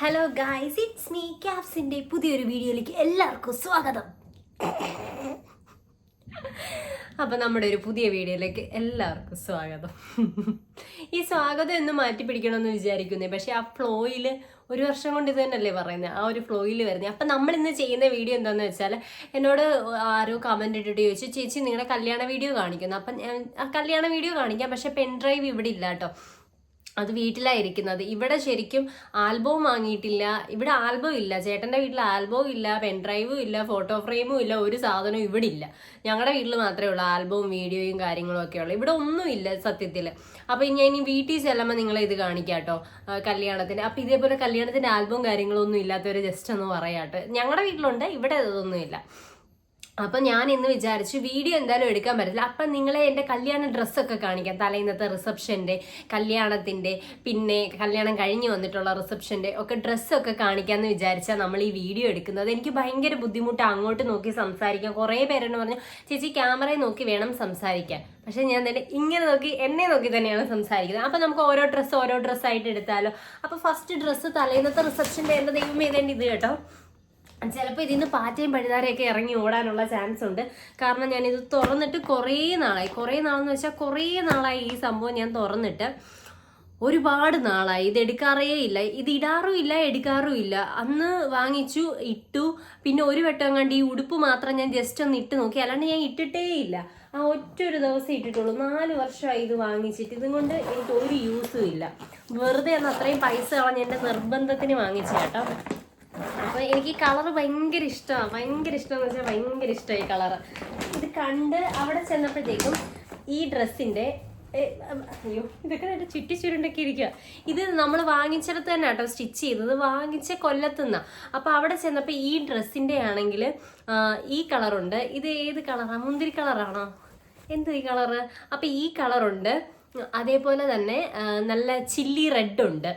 Hello guys it's me ക്യാപ്സിന്റെ പുതിയൊരു വീഡിയോയിലേക്ക് എല്ലാവർക്കും സ്വാഗതം. അപ്പം നമ്മുടെ ഒരു പുതിയ വീഡിയോയിലേക്ക് എല്ലാവർക്കും സ്വാഗതം. ഈ സ്വാഗതം എന്ന് മാറ്റി പിടിക്കണമെന്ന് വിചാരിക്കുന്നേ. പക്ഷേ ആ ഫ്ലോയിൽ ഒരു വർഷം കൊണ്ട് ഇത് പറയുന്നത് ആ ഒരു ഫ്ലോയിൽ വരുന്നത് അപ്പം നമ്മൾ ഇന്ന് ചെയ്യുന്ന വീഡിയോ എന്താണെന്ന് വെച്ചാൽ എന്നോട് ആരോ കമന്റ് ഇട്ടിട്ട് ചോദിച്ചു ചേച്ചി നിങ്ങളുടെ കല്യാണ വീഡിയോ കാണിക്കുന്നു. അപ്പം ആ കല്യാണ വീഡിയോ കാണിക്കാം. പക്ഷേ പെൻഡ്രൈവ് ഇവിടെ ഇല്ല കേട്ടോ. അത് വീട്ടിലായിരിക്കുന്നത് ഇവിടെ ശരിക്കും ആൽബവും വാങ്ങിയിട്ടില്ല. ഇവിടെ ആൽബം ഇല്ല. ചേട്ടന്റെ വീട്ടിൽ ആൽബവും ഇല്ല പെൻഡ്രൈവും ഇല്ല ഫോട്ടോ ഫ്രെയിമും ഇല്ല ഒരു സാധനവും ഇവിടെ ഇല്ല. ഞങ്ങളുടെ വീട്ടിൽ മാത്രമേ ഉള്ളൂ ആൽബവും വീഡിയോയും കാര്യങ്ങളും ഒക്കെ ഉള്ളൂ. ഇവിടെ ഒന്നും ഇല്ല സത്യത്തിൽ അപ്പോൾ ഞാൻ ഇനി വീട്ടിൽ ചെല്ലുമ്പോൾ നിങ്ങളെ ഇത് കാണിക്കാം കേട്ടോ. കല്യാണത്തിന്. അപ്പോൾ ഇതേപോലെ കല്യാണത്തിന്റെ ആൽബവും കാര്യങ്ങളൊന്നും ഇല്ലാത്തവർ ജസ്റ്റ് ഒന്ന് പറയാട്ടോ. ഞങ്ങളുടെ വീട്ടിലുണ്ട് ഇവിടെ ഇതൊന്നുമില്ല. അപ്പം ഞാൻ ഇന്ന് വിചാരിച്ചു വീഡിയോ എന്തായാലും എടുക്കാൻ പറ്റില്ല അപ്പം നിങ്ങളെ എന്റെ കല്യാണ ഡ്രസ്സൊക്കെ കാണിക്കാം. തലേന്നത്തെ റിസപ്ഷന്റെ കല്യാണത്തിന്റെ പിന്നെ കല്യാണം കഴിഞ്ഞ് വന്നിട്ടുള്ള റിസപ്ഷന്റെ ഒക്കെ ഡ്രസ്സൊക്കെ കാണിക്കാമെന്ന് വിചാരിച്ചാൽ നമ്മൾ ഈ വീഡിയോ എടുക്കുന്നത്. എനിക്ക് ഭയങ്കര ബുദ്ധിമുട്ട് അങ്ങോട്ട് നോക്കി സംസാരിക്കാം കുറേ പേരെന്ന് പറഞ്ഞു ചേച്ചി ക്യാമറയെ നോക്കി വേണം സംസാരിക്കാൻ. പക്ഷേ ഞാൻ തന്നെ ഇങ്ങനെ നോക്കി എന്നെ നോക്കി തന്നെയാണ് സംസാരിക്കുന്നത്. അപ്പം നമുക്ക് ഓരോ ഡ്രസ്സ് ഓരോ ഡ്രസ്സായിട്ട് എടുത്താലോ. അപ്പോൾ ഫസ്റ്റ് ഡ്രസ്സ് തലേന്നത്തെ റിസപ്ഷന്റെ എന്റെ ദൈവം ചെയ്തേണ്ടി ഇത് കേട്ടോ. ചിലപ്പോൾ ഇതിന്ന് പാറ്റയും പഴുതാരയൊക്കെ ഇറങ്ങി ഓടാനുള്ള ചാൻസ് ഉണ്ട്. കാരണം ഞാനിത് തുറന്നിട്ട് കുറേ നാളായി. കുറേ നാളെന്ന് വെച്ചാൽ കുറേ നാളായി ഈ സംഭവം ഞാൻ തുറന്നിട്ട്. ഒരുപാട് നാളായി. ഇത് എടുക്കാറേ ഇല്ല. ഇത് ഇടാറും ഇല്ല എടുക്കാറും ഇല്ല. അന്ന് വാങ്ങിച്ചു ഇട്ടു. പിന്നെ ഒരു വട്ടം കണ്ട് ഈ ഉടുപ്പ് മാത്രം ഞാൻ ജസ്റ്റ് ഒന്ന് ഇട്ട് നോക്കി. അല്ലാണ്ട് ഞാൻ ഇട്ടിട്ടേ ഇല്ല. ആ ഒറ്റ ഒരു ദിവസം ഇട്ടിട്ടുള്ളൂ. നാല് വർഷമായി ഇത് വാങ്ങിച്ചിട്ട്. ഇതും കൊണ്ട് എനിക്ക് ഒരു യൂസും ഇല്ല. വെറുതെ അന്ന് അത്രയും പൈസ കളഞ്ഞ് എന്റെ നിർബന്ധത്തിന് വാങ്ങിച്ചു കേട്ടോ. അപ്പൊ എനിക്ക് ഈ കളർ ഭയങ്കര ഇഷ്ടമാണ്. ഭയങ്കര ഇഷ്ടമെന്ന് വെച്ചാൽ ഭയങ്കര ഈ കളർ ഇത് കണ്ട് അവിടെ ചെന്നപ്പോഴത്തേക്കും ഈ ഡ്രസ്സിന്റെ അയ്യോ ഇതൊക്കെ നല്ല ചുറ്റി ചുരുണ്ടൊക്കെ ഇരിക്കുക ഇത് നമ്മൾ വാങ്ങിച്ചിടത്ത് തന്നെ കേട്ടോ സ്റ്റിച്ച് ചെയ്തത്. വാങ്ങിച്ച കൊല്ലത്തുനിന്ന അപ്പൊ അവിടെ ചെന്നപ്പോൾ ഈ ഡ്രസ്സിന്റെ ആണെങ്കിൽ ഈ കളറുണ്ട്. ഇത് ഏത് കളറാണ് മുന്തിരി കളറാണോ? എന്ത് ഈ കളറ്? അപ്പൊ ഈ കളറുണ്ട്. അതേപോലെ തന്നെ നല്ല ചില്ലി റെഡ് ഉണ്ട്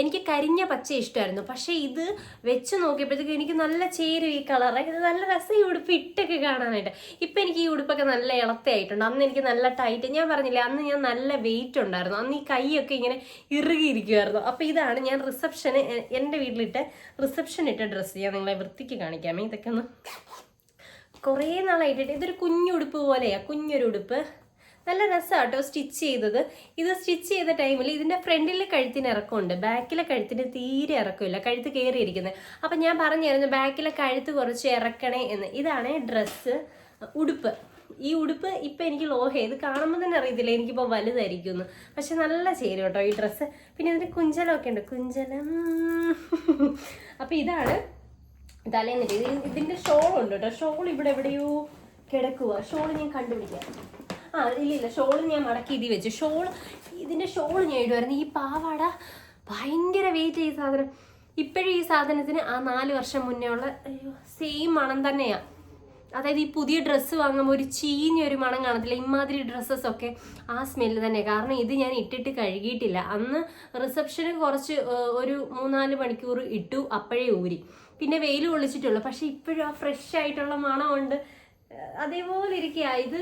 എനിക്ക് കരിഞ്ഞ പച്ച ഇഷ്ടമായിരുന്നു പക്ഷേ ഇത് വെച്ച് നോക്കിയപ്പോഴത്തേക്ക് എനിക്ക് നല്ല ചേരും ഈ കളറ് ഇത് നല്ല രസം ഈ ഉടുപ്പ് ഇട്ടൊക്കെ കാണാനായിട്ട്. ഇപ്പം എനിക്ക് ഈ ഉടുപ്പൊക്കെ നല്ല ഇളത്തയായിട്ടുണ്ട്. അന്ന് എനിക്ക് നല്ല ടൈറ്റ് ഞാൻ പറഞ്ഞില്ലേ അന്ന് ഞാൻ നല്ല വെയിറ്റ് ഉണ്ടായിരുന്നു. അന്ന് ഈ കൈയൊക്കെ ഇങ്ങനെ ഇറുകിയിരിക്കുമായിരുന്നു അപ്പോൾ ഇതാണ് ഞാൻ റിസപ്ഷന് എന്റെ വീട്ടിലിട്ട് റിസപ്ഷൻ ഇട്ട ഡ്രസ്സ് ഞാൻ നിങ്ങളെ വൃത്തിക്ക് കാണിക്കാമേ. ഇതൊക്കെ ഒന്ന് കുറേ നാളായിട്ടിട്ട് ഇതൊരു കുഞ്ഞുടുപ്പ് പോലെയാണ് കുഞ്ഞൊരു ഉടുപ്പ്. നല്ല രസമാണ് കേട്ടോ സ്റ്റിച്ച് ചെയ്തത്. ഇത് സ്റ്റിച്ച് ചെയ്ത ടൈമിൽ ഇതിന്റെ ഫ്രണ്ടിലെ കഴുത്തിന് ഇറക്കമുണ്ട്. ബാക്കിലെ കഴുത്തിന് തീരെ ഇറക്കമില്ല കഴുത്ത് കയറിയിരിക്കുന്നത് അപ്പം ഞാൻ പറഞ്ഞായിരുന്നു ബാക്കിലെ കഴുത്ത് കുറച്ച് ഇറക്കണേ എന്ന്. ഇതാണ് ഡ്രസ്സ് ഉടുപ്പ്. ഈ ഉടുപ്പ് ഇപ്പം എനിക്ക് ലോഹ ഇത് കാണുമ്പോൾ തന്നെ അറിയത്തില്ല. എനിക്കിപ്പോൾ വലുതായിരിക്കുന്നു പക്ഷെ നല്ല ചേരും കേട്ടോ ഈ ഡ്രസ്സ് പിന്നെ ഇതിന്റെ കുഞ്ചലമൊക്കെ ഉണ്ട്. കുഞ്ചലം. അപ്പം ഇതാണ് തലേന്നിട്ട് ഇതിന്റെ ഷോൾ ഉണ്ട് കേട്ടോ. ഷോൾ ഇവിടെ എവിടെയോ കിടക്കുക ഷോൾ ഞാൻ കണ്ടുപിടിക്കാം. ആ ഇല്ല ഇല്ല ഷോൾ ഞാൻ മടക്കി ഇതി വെച്ചു. ഷോൾ ഇതിന്റെ ഷോൾ ഞാൻ ഇടുമായിരുന്നു ഈ പാവാട ഭയങ്കര വെയിറ്റ് ഈ സാധനം. ഇപ്പോഴും ഈ സാധനത്തിന് ആ നാല് വർഷം മുന്നേ ഉള്ള സെയിം മണം തന്നെയാണ് അതായത് ഈ പുതിയ ഡ്രസ്സ് വാങ്ങുമ്പോൾ ഒരു ചീഞ്ഞ ഒരു മണം കാണത്തില്ല. ഇമാതിരി ഡ്രസ്സസ് ഒക്കെ ആ സ്മെല്ല് തന്നെ. കാരണം ഇത് ഞാൻ ഇട്ടിട്ട് കഴുകിയിട്ടില്ല. അന്ന് റിസപ്ഷന് കുറച്ച് ഒരു മൂന്നാൽ മണിക്കൂർ ഇട്ടു അപ്പോഴേ ഊരി. പിന്നെ വെയിൽ കൊള്ളിച്ചിട്ടുള്ളൂ. പക്ഷേ ഇപ്പോഴും ആ ഫ്രഷ് ആയിട്ടുള്ള മണമുണ്ട്. അതേപോലെ ഇരിക്കുക ഇത്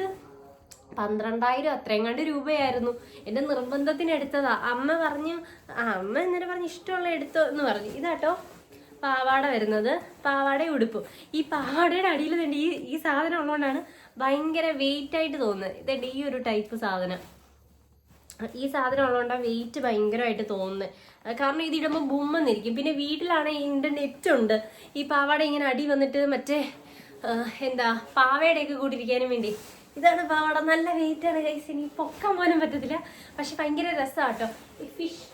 പന്ത്രണ്ടായിരം അത്രയും കണ്ട് രൂപയായിരുന്നു. എന്റെ നിർബന്ധത്തിന് എടുത്തതാ. അമ്മ പറഞ്ഞു ആ അമ്മ എന്നിട്ട് പറഞ്ഞു ഇഷ്ടമുള്ള എടുത്തോ എന്ന് പറഞ്ഞു. ഇതാട്ടോ പാവാട വരുന്നത്. പാവാടയും ഉടുപ്പും. ഈ പാവാടയുടെ അടിയിൽ തന്നെ ഈ ഈ സാധനം ഉള്ളതുകൊണ്ടാണ് ഭയങ്കര വെയിറ്റ് ആയിട്ട് തോന്നുന്നത് ഇതേ ഈ ഒരു ടൈപ്പ് സാധനം. ഈ സാധനം ഉള്ളതുകൊണ്ടാണ് വെയിറ്റ് ഭയങ്കരമായിട്ട് തോന്നുന്നത് കാരണം ഇത് ഇടുമ്പോൾ ബുമ്മെന്നിരിക്കും പിന്നെ വീട്ടിലാണെങ്കിൽ ഇതിന്റെ നെറ്റ് ഉണ്ട്. ഈ പാവാട ഇങ്ങനെ അടി വന്നിട്ട് മറ്റേ എന്താ പാവയുടെയൊക്കെ കൂട്ടിരിക്കാനും വേണ്ടി ഇതാണ് പാവാട. നല്ല വെയിറ്റ് ആണ് കൈസ് ഇനി പൊക്കാൻ പോലും പറ്റത്തില്ല. പക്ഷെ ഭയങ്കര രസമാട്ടോ ഈ ഫിഷ്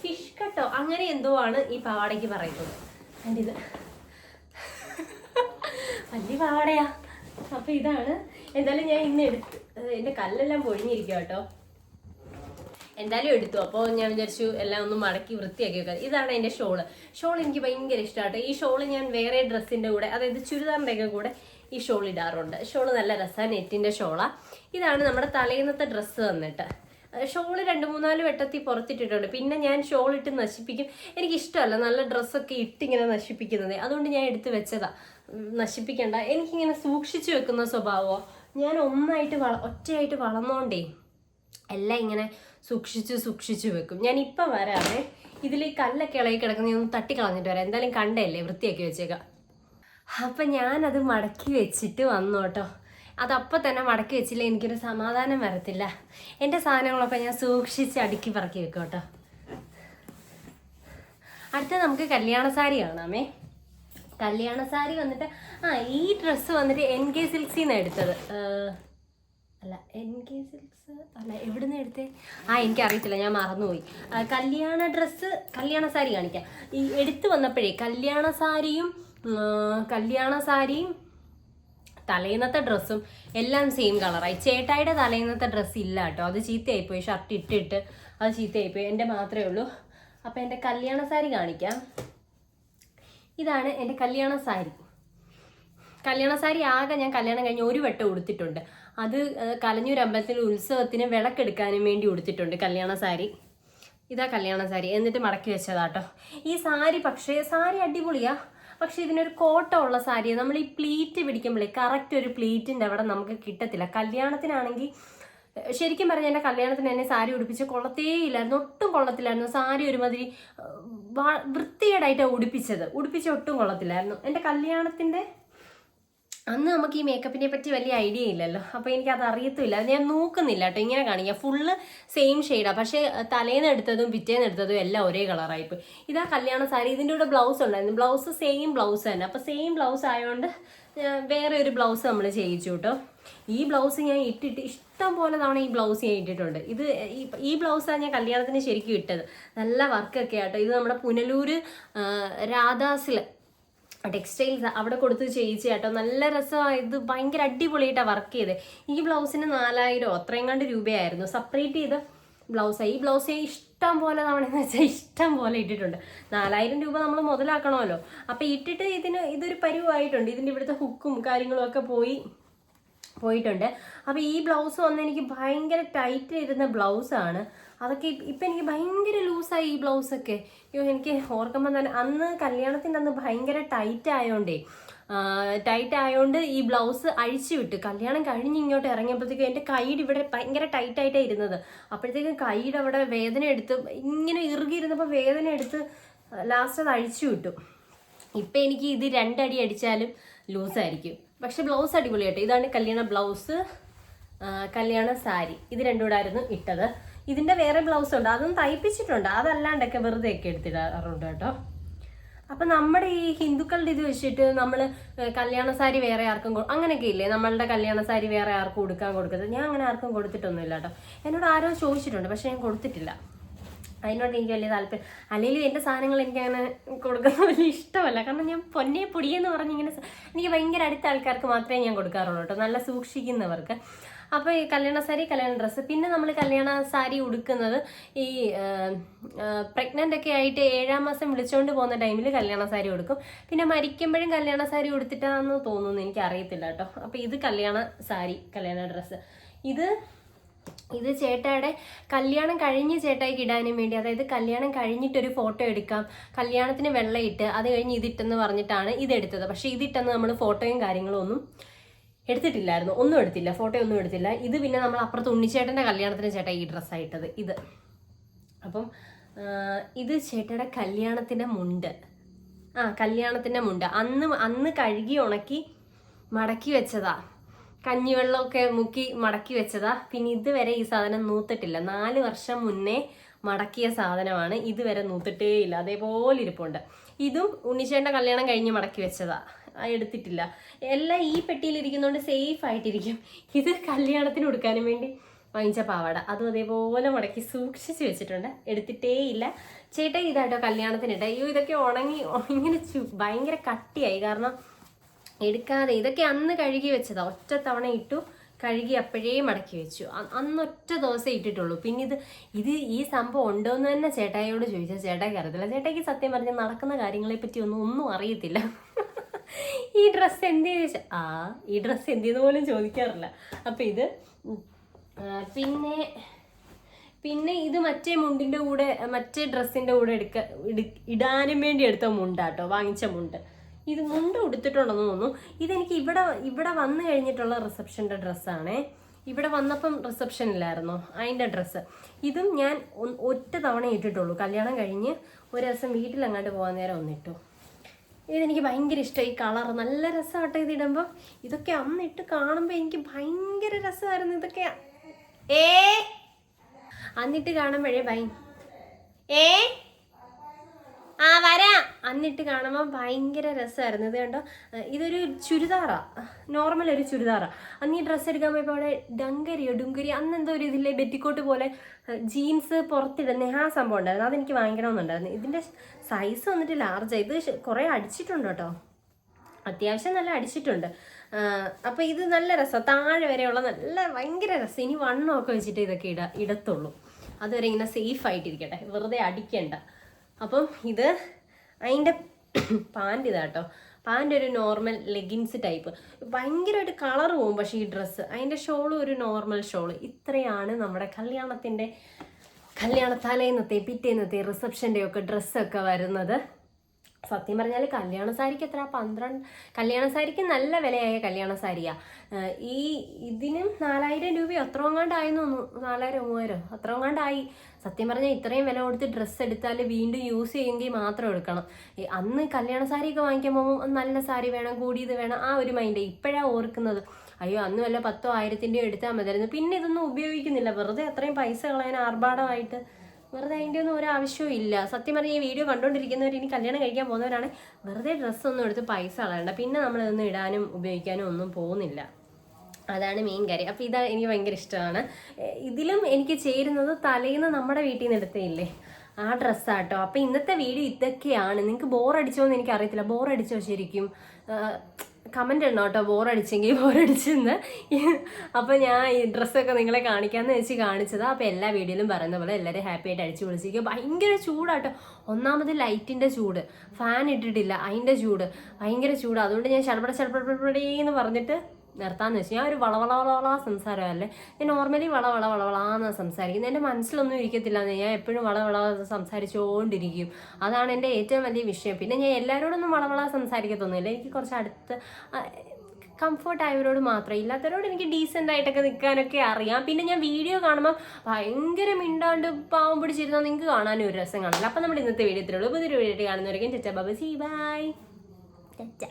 ഫിഷ് കട്ടോ അങ്ങനെ എന്തോ ആണ് ഈ പാവാടയ്ക്ക് പറയുന്നത്. കണ്ടിത് വലിയ പാവാടയാ. അപ്പൊ ഇതാണ്. എന്തായാലും ഞാൻ ഇന്ന് എടുത്ത് എന്റെ കല്ലെല്ലാം പൊഴിഞ്ഞിരിക്കുക കേട്ടോ. എന്തായാലും എടുത്തു. അപ്പോൾ ഞാൻ വിചാരിച്ചു എല്ലാം ഒന്ന് മടക്കി വൃത്തിയാക്കി വെക്കാം. ഇതാണ് എന്റെ ഷോൾ. ഷോൾ എനിക്ക് ഭയങ്കര ഇഷ്ടമാട്ടോ ഈ ഷോൾ ഞാൻ വേറെ ഡ്രസ്സിന്റെ കൂടെ അതായത് ചുരിദാറിന്റെയൊക്കെ കൂടെ ഈ ഷോൾ ഇടാറുണ്ട്. ഷോൾ നല്ല രസമാണ് നെറ്റിന്റെ ഷോളാണ് ഇതാണ് നമ്മുടെ തലേന്നത്തെ ഡ്രസ്സ് വന്നിട്ട് ഷോൾ രണ്ട് മൂന്നാൽ വെട്ടത്തി പുറത്തിട്ടിട്ടുണ്ട്. പിന്നെ ഞാൻ ഷോൾ ഇട്ട് നശിപ്പിക്കും. എനിക്ക് ഇഷ്ടമല്ല നല്ല ഡ്രസ്സൊക്കെ ഇട്ടിങ്ങനെ നശിപ്പിക്കുന്നത്. അതുകൊണ്ട് ഞാൻ എടുത്ത് വെച്ചതാ. നശിപ്പിക്കണ്ട. എനിക്കിങ്ങനെ സൂക്ഷിച്ചു വെക്കുന്ന സ്വഭാവമോ ഞാൻ ഒന്നായിട്ട് വള ഒറ്റയായിട്ട് വളർന്നോണ്ടേ എല്ലാം ഇങ്ങനെ സൂക്ഷിച്ചു സൂക്ഷിച്ചു വെക്കും. ഞാൻ ഇപ്പം വരാതെ ഇതിൽ കല്ലൊക്കെ ഇളകി കിടക്കുന്ന ഒന്ന് തട്ടി കളഞ്ഞിട്ട് വരാം. എന്തായാലും കണ്ടല്ലേ വൃത്തിയാക്കി വെച്ചേക്കാം. അപ്പം ഞാനത് മടക്കി വെച്ചിട്ട് വന്നു കേട്ടോ. അതപ്പം തന്നെ മടക്കി വെച്ചില്ല എനിക്കൊരു സമാധാനം വരത്തില്ല. എന്റെ സാധനങ്ങളൊക്കെ ഞാൻ സൂക്ഷിച്ച് അടുക്കി പറക്കി വെക്കും കേട്ടോ. അടുത്ത നമുക്ക് കല്യാണ സാരി കാണാമേ. കല്യാണ സാരി വന്നിട്ട് ആ ഈ ഡ്രസ്സ് വന്നിട്ട് എൻ കെ സിൽക്സിൽ നിന്ന് എടുത്തത്. അല്ല എൻ കെ സിൽക്സ് അല്ല എവിടുന്ന് എടുത്തേ? ആ എനിക്കറിയത്തില്ല ഞാൻ മറന്നുപോയി. കല്യാണ ഡ്രസ്സ് കല്യാണ സാരി കാണിക്കാം. ഈ എടുത്തു വന്നപ്പോഴേ കല്യാണ സാരിയും കല്യാണ സാരിയും തലേന്നത്തെ ഡ്രസ്സും എല്ലാം സെയിം കളറായി ചേട്ടായിയുടെ തലേന്നത്തെ ഡ്രസ്സ് ഇല്ല കേട്ടോ. അത് ചീത്തയായിപ്പോയി. ഷർട്ട് ഇട്ടിട്ട് അത് ചീത്തയായിപ്പോയി. എന്റെ മാത്രമേ ഉള്ളൂ. അപ്പം എന്റെ കല്യാണ സാരി കാണിക്കാം. ഇതാണ് എന്റെ കല്യാണ സാരി. കല്യാണ സാരി ആകെ ഞാൻ കല്യാണം കഴിഞ്ഞ് ഒരു വട്ടം ഉടുത്തിട്ടുണ്ട്. അത് കലഞ്ഞൂർ അമ്പലത്തിൽ ഉത്സവത്തിന് വിളക്കെടുക്കാനും വേണ്ടി ഉടുത്തിട്ടുണ്ട് കല്യാണ സാരി. ഇതാ കല്യാണ സാരി. എന്നിട്ട് മടക്കി വെച്ചതാട്ടോ ഈ സാരി പക്ഷേ സാരി അടിപൊളിയാ. പക്ഷെ ഇതിനൊരു കോട്ട ഉള്ള സാരി നമ്മൾ ഈ പ്ലീറ്റ് പിടിക്കുമ്പോഴേ കറക്റ്റ് ഒരു പ്ലീറ്റിന്റെ അവിടെ നമുക്ക് കിട്ടത്തില്ല. കല്യാണത്തിനാണെങ്കിൽ ശരിക്കും പറഞ്ഞാൽ എന്റെ കല്യാണത്തിന് എന്നെ സാരി ഉടുപ്പിച്ച് കൊള്ളത്തേ ഇല്ലായിരുന്നു ഒട്ടും കൊള്ളത്തില്ലായിരുന്നു. സാരി ഒരുമാതിരി വൃത്തികേടായിട്ടാണ് ഉടുപ്പിച്ചത്. ഉടുപ്പിച്ച് ഒട്ടും കൊള്ളത്തില്ലായിരുന്നു. എന്റെ കല്യാണത്തിന്റെ അന്ന് നമുക്ക് ഈ മേക്കപ്പിനെ പറ്റി വലിയ ഐഡിയ ഇല്ലല്ലോ. അപ്പോൾ അത് അറിയത്തില്ല ഞാൻ നോക്കുന്നില്ല കേട്ടോ. ഇങ്ങനെ കാണിക്കാം. ഫുള്ള് സെയിം ഷെയ്ഡാണ് പക്ഷേ തലേന്ന് എടുത്തതും പിറ്റേന്ന് എടുത്തതും എല്ലാം ഒരേ കളറായിപ്പോയി ഇതാ കല്യാണ സാരി. ഇതിന്റെ കൂടെ ബ്ലൗസ് ഉണ്ടായിരുന്നു. ബ്ലൗസ് സെയിം ബ്ലൗസ് തന്നെ. അപ്പോൾ സെയിം ബ്ലൗസ് ആയതുകൊണ്ട് വേറെ ഒരു ബ്ലൗസ് നമ്മൾ ചെയ്യിച്ചു കേട്ടോ. ഈ ബ്ലൗസ് ഞാൻ ഇട്ടിട്ട് ഇഷ്ടം പോലെ തവണ ഈ ബ്ലൗസ് ഞാൻ ഇട്ടിട്ടുണ്ട്. ഇത് ഈ ബ്ലൗസാണ് ഞാൻ കല്യാണത്തിന് ശരിക്കും ഇട്ടത്. നല്ല വർക്കൊക്കെ ആട്ടോ. ഇത് നമ്മുടെ പുനലൂർ രാധാസിൽ ടെക്സ്റ്റൈൽസ് അവിടെ കൊടുത്ത് ചെയ്യിച്ചു കേട്ടോ. നല്ല രസമായത് ഭയങ്കര അടിപൊളിയായിട്ടാണ് വർക്ക് ചെയ്തത് ഈ ബ്ലൗസിന് നാലായിരോ അത്രയും കണ്ട് രൂപയായിരുന്നു. സെപ്പറേറ്റ് ചെയ്ത് ബ്ലൗസ് ഈ ബ്ലൗസ് ഇഷ്ടം പോലെ തവണ വെച്ചാൽ ഇഷ്ടം പോലെ ഇട്ടിട്ടുണ്ട്. നാലായിരം രൂപ നമ്മൾ മുതലാക്കണമല്ലോ. അപ്പം ഇട്ടിട്ട് ഇതിന് ഇതൊരു പരുവായിട്ടുണ്ട്. ഇതിന്റെ ഇവിടുത്തെ ഹുക്കും കാര്യങ്ങളും ഒക്കെ പോയി പോയിട്ടുണ്ട്. അപ്പോൾ ഈ ബ്ലൗസ് വന്ന് എനിക്ക് ഭയങ്കര ടൈറ്റ് ഇരുന്ന ബ്ലൗസാണ് അതൊക്കെ ഇപ്പ- എനിക്ക് ഭയങ്കര ലൂസായി ഈ ബ്ലൗസൊക്കെ. അയ്യോ എനിക്ക് ഓർക്കുമ്പോൾ തന്നെ അന്ന് കല്യാണത്തിന്റെ അന്ന് ഭയങ്കര ടൈറ്റ് ആയതുകൊണ്ടേ ടൈറ്റ് ആയതുകൊണ്ട് ഈ ബ്ലൗസ് അഴിച്ചു വിട്ടു. കല്യാണം കഴിഞ്ഞ് ഇങ്ങോട്ട് ഇറങ്ങിയപ്പോഴത്തേക്കും എന്റെ കൈയുടെ ഇവിടെ ഭയങ്കര ടൈറ്റായിട്ടാണ് ഇരുന്നത്. അപ്പോഴത്തേക്കും കൈയുടെ അവിടെ വേദന എടുത്ത് ഇങ്ങനെ ഇറുകിയിരുന്നപ്പോൾ വേദന എടുത്ത് ലാസ്റ്റ് അത് അഴിച്ചു വിട്ടു. ഇപ്പം എനിക്ക് ഇത് രണ്ടടി അടിച്ചാലും ലൂസായിരിക്കും. പക്ഷെ ബ്ലൗസ് അടിപൊളിയാട്ടോ ഇതാണ് കല്യാണ ബ്ലൗസ് കല്യാണ സാരി. ഇത് രണ്ടുകൂടായിരുന്നു ഇട്ടത്. ഇതിന്റെ വേറെ ബ്ലൗസ് ഉണ്ട്. അതും തയ്പ്പിച്ചിട്ടുണ്ട്. അതല്ലാണ്ടൊക്കെ വെറുതെ ഒക്കെ എടുത്തിടാറുണ്ട് കേട്ടോ. അപ്പം നമ്മുടെ ഈ ഹിന്ദുക്കളുടെ ഇത് വെച്ചിട്ട് നമ്മൾ കല്യാണ സാരി വേറെ ആർക്കും അങ്ങനെയൊക്കെ ഇല്ലേ? നമ്മളുടെ കല്യാണ സാരി വേറെ ആർക്കും കൊടുക്കാൻ കൊടുക്കരുത് ഞാൻ അങ്ങനെ ആർക്കും കൊടുത്തിട്ടൊന്നുമില്ല കേട്ടോ. എന്നോട് ആരോ ചോദിച്ചിട്ടുണ്ട് പക്ഷെ ഞാൻ കൊടുത്തിട്ടില്ല. അതിനോട് എനിക്ക് വലിയ താല്പര്യം അല്ലെങ്കിലും എന്റെ സാധനങ്ങൾ എനിക്ക് അങ്ങനെ കൊടുക്കുന്നത് വലിയ ഇഷ്ടമല്ല. കാരണം ഞാൻ പൊന്നെ പൊടിയെന്ന് പറഞ്ഞ് ഇങ്ങനെ എനിക്ക് ഭയങ്കര അടുത്ത ആൾക്കാർക്ക് മാത്രമേ ഞാൻ കൊടുക്കാറുള്ളൂ കേട്ടോ. നല്ല സൂക്ഷിക്കുന്നവർക്ക്. അപ്പോൾ ഈ കല്യാണ സാരി കല്യാണ ഡ്രസ്സ്. പിന്നെ നമ്മൾ കല്യാണ സാരി ഉടുക്കുന്നത് ഈ പ്രഗ്നന്റ് ഒക്കെ ആയിട്ട് ഏഴാം മാസം വിളിച്ചുകൊണ്ട് പോകുന്ന ടൈമിൽ കല്യാണ സാരി ഉടുക്കും. പിന്നെ മരിക്കുമ്പോഴും കല്യാണ സാരി ഉടുത്തിട്ടാണെന്ന് തോന്നുന്നു എനിക്ക് അറിയത്തില്ല കേട്ടോ. അപ്പോൾ ഇത് കല്യാണ സാരി കല്യാണ ഡ്രസ്സ്. ഇത് ഇത് ചേട്ടായുടെ കല്യാണം കഴിഞ്ഞ് ചേട്ടായിക്ക് ഇടാനും വേണ്ടി അതായത് കല്യാണം കഴിഞ്ഞിട്ടൊരു ഫോട്ടോ എടുക്കാം കല്യാണത്തിന് വെള്ളയിട്ട് അത് കഴിഞ്ഞ് ഇതിട്ടെന്ന് പറഞ്ഞിട്ടാണ് ഇതെടുത്തത്. പക്ഷേ ഇതിട്ടെന്ന് നമ്മൾ ഫോട്ടോയും കാര്യങ്ങളും ഒന്നും എടുത്തിട്ടില്ലായിരുന്നു. ഒന്നും എടുത്തില്ല. ഫോട്ടോ ഒന്നും എടുത്തില്ല. ഇത് പിന്നെ നമ്മൾ അപ്പുറത്ത് ഉണ്ണിച്ചേട്ടന്റെ കല്യാണത്തിന് ചേട്ടാ ഈ ഡ്രസ്സാണ് ഇട്ടത് ഇത്. അപ്പം ഇത് ചേട്ടയുടെ കല്യാണത്തിന്റെ മുണ്ട്. ആ കല്യാണത്തിന്റെ മുണ്ട്. അന്ന് അന്ന് കഴുകി ഉണക്കി മടക്കി വെച്ചതാ. കഞ്ഞിവെള്ളമൊക്കെ മുക്കി മടക്കി വെച്ചതാ. പിന്നെ ഇതുവരെ ഈ സാധനം നൂത്തിട്ടില്ല. നാല് വർഷം മുന്നേ മടക്കിയ സാധനമാണ്. ഇതുവരെ നൂത്തിട്ടേ ഇല്ല അതേപോലെ ഇരിപ്പുണ്ട്. ഇതും ഉണ്ണിച്ചേട്ടന്റെ കല്യാണം കഴിഞ്ഞ് മടക്കി വെച്ചതാ. എടുത്തിട്ടില്ല. എല്ലാം ഈ പെട്ടിയിൽ ഇരിക്കുന്നതുകൊണ്ട് സേഫ് ആയിട്ടിരിക്കും. ഇത് കല്യാണത്തിന് കൊടുക്കാനും വേണ്ടി വാങ്ങിച്ച പാവാട. അതും അതേപോലെ മുടക്കി സൂക്ഷിച്ച് വെച്ചിട്ടുണ്ട്. എടുത്തിട്ടേ ഇല്ല. ചേട്ടാ ഇതായിട്ടോ കല്യാണത്തിനിട്ട അയ്യോ ഇതൊക്കെ ഉണങ്ങി ഇങ്ങനെ ഭയങ്കര കട്ടിയായി. കാരണം എടുക്കാതെ ഇതൊക്കെ അന്ന് കഴുകി വെച്ചതാ. ഒറ്റ തവണ ഇട്ടു കഴുകി അപ്പോഴേ മടക്കി വെച്ചു. അന്നൊറ്റ ദിവസം ഇട്ടിട്ടുള്ളൂ. പിന്നെ ഇത് ഇത് ഈ സംഭവം ഉണ്ടോ എന്ന് തന്നെ ചേട്ടായിയോട് ചോദിച്ചാൽ ചേട്ടായിക്ക് അറിയത്തില്ല. ചേട്ടായിക്ക് സത്യം പറഞ്ഞാൽ നടക്കുന്ന കാര്യങ്ങളെ പറ്റി ഒന്നും ഒന്നും അറിയത്തില്ല. ഈ ഡ്രസ്സ് എന്തിയെന്ന് ചോദിച്ചാൽ ആ ഈ ഡ്രസ്സ് എന്തിയെന്ന് പോലും ചോദിക്കാറില്ല. അപ്പം ഇത് പിന്നെ പിന്നെ ഇത് മറ്റേ മുണ്ടിന്റെ കൂടെ മറ്റേ ഡ്രസ്സിന്റെ കൂടെ എടുക്ക ഇടാനും വേണ്ടി എടുത്ത മുണ്ടാട്ടോ വാങ്ങിച്ച മുണ്ട്. ഇത് മുണ്ട് ഉടുത്തിട്ടുണ്ടെന്ന് തോന്നുന്നു. ഇതെനിക്ക് ഇവിടെ ഇവിടെ വന്നു കഴിഞ്ഞിട്ടുള്ള റിസപ്ഷന്റെ ഡ്രസ്സാണേ ഇവിടെ വന്നപ്പം റിസപ്ഷനിലായിരുന്നോ അതിന്റെ ഡ്രസ്സ് ഇതും ഞാൻ ഒറ്റ തവണ ഇട്ടിട്ടുള്ളൂ. കല്യാണം കഴിഞ്ഞ് ഒരു ദിവസം വീട്ടിലങ്ങാണ്ട് പോകാൻ നേരം ഒന്നിട്ടു. ഇതെനിക്ക് ഭയങ്കര ഇഷ്ടമായി ഈ കളർ നല്ല രസമാട്ടെ ഇതിടുമ്പോൾ ഇതൊക്കെ അന്ന് ഇട്ട് കാണുമ്പോൾ എനിക്ക് ഭയങ്കര രസമായിരുന്നു ഇതൊക്കെ. ഏ? അന്നിട്ട് കാണുമ്പോഴേ ഭയ ഏ? അന്നിട്ട് കാണുമ്പോൾ ഭയങ്കര രസമായിരുന്നു. ഇത് കണ്ടോ? ഇതൊരു ചുരിദാറാ. നോർമൽ ഒരു ചുരിദാറാ. അന്ന് ഈ ഡ്രസ്സ് എടുക്കാൻ പോയപ്പോൾ അവിടെ ഡങ്കരിയോ ഡുങ്കരി അന്ന് എന്തോ ഒരു ഇതില്ലേ ബെറ്റിക്കോട്ട് പോലെ ജീൻസ് പുറത്തിടുന്ന ആ സംഭവം ഉണ്ടായിരുന്നു. അതെനിക്ക് വാങ്ങിക്കണമെന്നുണ്ടായിരുന്നു. ഇതിന്റെ സൈസ് വന്നിട്ട് ലാർജായി ഇത് കുറേ അടിച്ചിട്ടുണ്ട് കേട്ടോ. അത്യാവശ്യം നല്ല അടിച്ചിട്ടുണ്ട്. അപ്പോൾ ഇത് നല്ല രസം. താഴെ വരെയുള്ള നല്ല ഭയങ്കര രസം. ഇനി വണ്ണമൊക്കെ വെച്ചിട്ട് ഇതൊക്കെ ഇട ഇടത്തുള്ളൂ. അതുവരെ ഇങ്ങനെ സേഫ് ആയിട്ടിരിക്കട്ടെ. വെറുതെ അടിക്കണ്ട. അപ്പം ഇത് അതിന്റെ പാന്റ് ഇതാട്ടോ പാന്റ് ഒരു നോർമൽ ലെഗിൻസ് ടൈപ്പ് ഭയങ്കരമായിട്ട് കളർ പോകും പക്ഷേ ഈ ഡ്രസ്സ് അതിന്റെ ഷോൾ ഒരു നോർമൽ ഷോൾ ഇത്രയാണ് നമ്മുടെ കല്യാണത്തിന്റെ കല്യാണ തലേന്നത്തെ പിറ്റേന്നത്തെ റിസപ്ഷന്റെ ഒക്കെ ഡ്രസ്സൊക്കെ വരുന്നത്. സത്യം പറഞ്ഞാൽ കല്യാണ സാരിക്ക് എത്ര? പന്ത്രണ്ട് കല്യാണ സാരിക്ക് നല്ല വിലയായ കല്യാണ സാരിയാ. ഈ ഇതിനും നാലായിരം രൂപ അത്രങ്ങാണ്ടായെന്ന് തോന്നുന്നു. നാലായിരം മൂവായിരം അത്രങ്ങാണ്ടായി. സത്യം പറഞ്ഞാൽ ഇത്രയും വില കൊടുത്ത് ഡ്രസ്സ് എടുത്താൽ വീണ്ടും യൂസ് ചെയ്യുമെങ്കിൽ മാത്രം എടുക്കണം. അന്ന് കല്യാണ സാരിയൊക്കെ വാങ്ങിക്കാൻ പോകുമ്പോൾ നല്ല സാരി വേണം കൂടിയത് വേണം ആ ഒരു മൈൻഡ് ഇപ്പോഴാണ് ഓർക്കുന്നത്. അയ്യോ അന്ന് വല്ല പത്തോ ആയിരത്തിന്റെയോ എടുത്താൽ മതിയായിരുന്നു. പിന്നെ ഇതൊന്നും ഉപയോഗിക്കുന്നില്ല. വെറുതെ അത്രയും പൈസ കളയാൻ ആർഭാടമായിട്ട് വെറുതെ അതിന്റെ ഒന്നും ഒരു ആവശ്യവും ഇല്ല. സത്യം പറഞ്ഞാൽ ഈ വീഡിയോ കണ്ടുകൊണ്ടിരിക്കുന്നവർ ഇനി കല്യാണം കഴിക്കാൻ പോകുന്നവരാണ്. വെറുതെ ഡ്രസ്സൊന്നും എടുത്ത് പൈസ കളയണ്ട. പിന്നെ നമ്മളിതൊന്നും ഇടാനും ഉപയോഗിക്കാനും ഒന്നും പോകുന്നില്ല. അതാണ് മെയിൻ കാര്യം. അപ്പോൾ ഇതാ എനിക്ക് ഭയങ്കര ഇഷ്ടമാണ്. ഇതിലും എനിക്ക് ചേരുന്നത് തലേന്ന് നമ്മുടെ വീട്ടിൽ നിന്ന് എടുത്തേയില്ലേ ആ ഡ്രസ്സാട്ടോ അപ്പോൾ ഇന്നത്തെ വീഡിയോ ഇതൊക്കെയാണ്. നിങ്ങൾക്ക് ബോറടിച്ചോ എന്ന് എനിക്കറിയത്തില്ല. ബോറടിച്ചോ ശരിക്കും? കമന്റ് ഇടണം കേട്ടോ. ബോറടിച്ചെങ്കിൽ ബോറടിച്ചെന്ന് അപ്പോൾ ഞാൻ ഈ ഡ്രസ്സൊക്കെ നിങ്ങളെ കാണിക്കാമെന്ന് വെച്ച് കാണിച്ചതാ. അപ്പോൾ എല്ലാ വീഡിയോയിലും പറയുന്ന പോലെ എല്ലാവരും ഹാപ്പി ആയിട്ട് അടിച്ച് വിളിച്ചിരിക്കും ഭയങ്കര ചൂടാട്ടോ. ഒന്നാമത് ലൈറ്റിന്റെ ചൂട്. ഫാൻ ഇട്ടിട്ടില്ല. അതിന്റെ ചൂട്. ഭയങ്കര ചൂട്. അതുകൊണ്ട് ഞാൻ ചടപട ചടപടപടേന്ന് പറഞ്ഞിട്ട് നിർത്താന്ന് വെച്ചാൽ ഞാൻ ഒരു വളവള വളവള സംസാരമല്ലേ? ഞാൻ നോർമലി വളവള വള വളവളാന്ന് സംസാരിക്കുന്നത് എന്റെ മനസ്സിലൊന്നും ഇരിക്കത്തില്ല ഞാൻ എപ്പോഴും വള വള സംസാരിച്ചുകൊണ്ടിരിക്കും അതാണ് എന്റെ ഏറ്റവും വലിയ വിഷയം. പിന്നെ ഞാൻ എല്ലാവരോടൊന്നും വളവള സംസാരിക്കത്തൊന്നുമില്ല. എനിക്ക് കുറച്ച് അടുത്ത് കംഫർട്ട് ആയവരോട് മാത്രം. ഇല്ലാത്തവരോട് എനിക്ക് ഡീസെന്റ് ആയിട്ടൊക്കെ നിൽക്കാനൊക്കെ അറിയാം. പിന്നെ ഞാൻ വീഡിയോ കാണുമ്പോൾ ഭയങ്കര മിണ്ടാണ്ട് പാവം പിടിച്ചിരുന്നാൽ നിങ്ങൾക്ക് കാണാനും ഒരു രസം കാണില്ല. അപ്പം നമ്മുടെ ഇന്നത്തെ വീഡിയോ ഇത്രയുള്ളൂ പുതിയൊരു വീഡിയോ കാണുന്നവരൊക്കെ ചച്ചാ ബാബ സി ബൈ. ചച്ച.